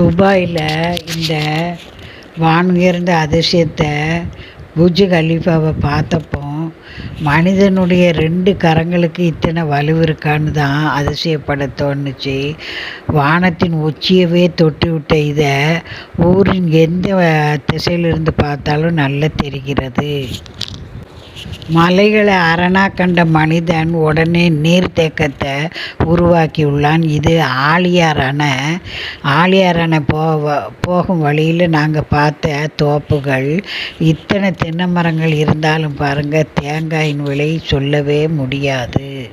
துபாயில் இந்த வானுயர்ந்த அதிசயத்தை புஜ் கலீஃபாவை பார்த்தப்போ மனிதனுடைய ரெண்டு கரங்களுக்கு இத்தனை வலு இருக்கான்னு தான் அதிசயப்பட தோணுச்சு. வானத்தின் உச்சியவே தொட்டுவிட்ட இதை ஊரின் எந்த திசையிலிருந்து பார்த்தாலும் நல்லா தெரிகிறது. மலைகளை அரணாக கண்ட மனிதன் உடனே நீர்த்தேக்கத்தை உருவாக்கியுள்ளான். இது ஆழியார் அணை. ஆழியார் அணை போக போகும் வழியில் நாங்கள் பார்த்த தோப்புகள் இத்தனை தென்னை மரங்கள் இருந்தாலும் பாருங்கள் தேங்காயின் விலை சொல்லவே முடியாது.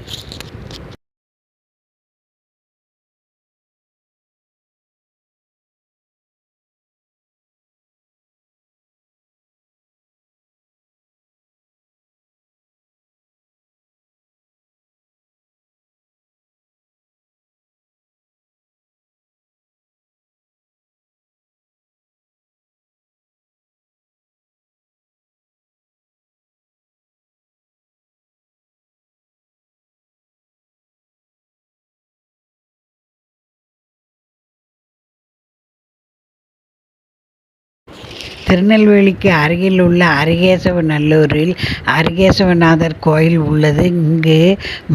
திருநெல்வேலிக்கு அருகில் உள்ள அரிகேசவநல்லூரில் அரிகேசவநாதர் கோயில் உள்ளது. இங்கு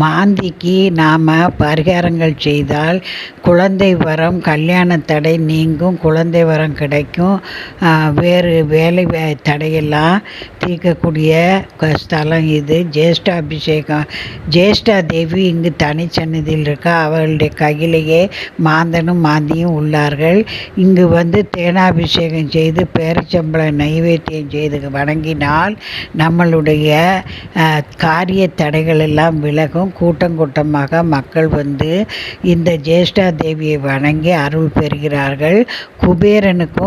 மாந்திக்கு நாம் பரிகாரங்கள் செய்தால் குழந்தை வரம் கல்யாண தடை நீங்கும் குழந்தை வரம் கிடைக்கும். வேறு வேலை தடையெல்லாம் தீர்க்கக்கூடிய ஸ்தலம் இது. ஜேஷ்டாபிஷேகம். ஜேஷ்டா தேவி இங்கு தனிச்சன்னதியில் இருக்கா? அவர்களுடைய கையிலேயே மாந்தனும் மாந்தியும் உள்ளார்கள். இங்கு வந்து தேனாபிஷேகம் செய்து பேரிச்ச பேரிச்சம்பழ நைவேத்தியம் செய்து வணங்கினால் நம்மளுடைய காரிய தடைகள் எல்லாம் விலகும். கூட்டம் கூட்டமாக மக்கள் வந்து இந்த ஜேஷ்டா தேவியை வணங்கி அருள் பெறுகிறார்கள். குபேரனுக்கும்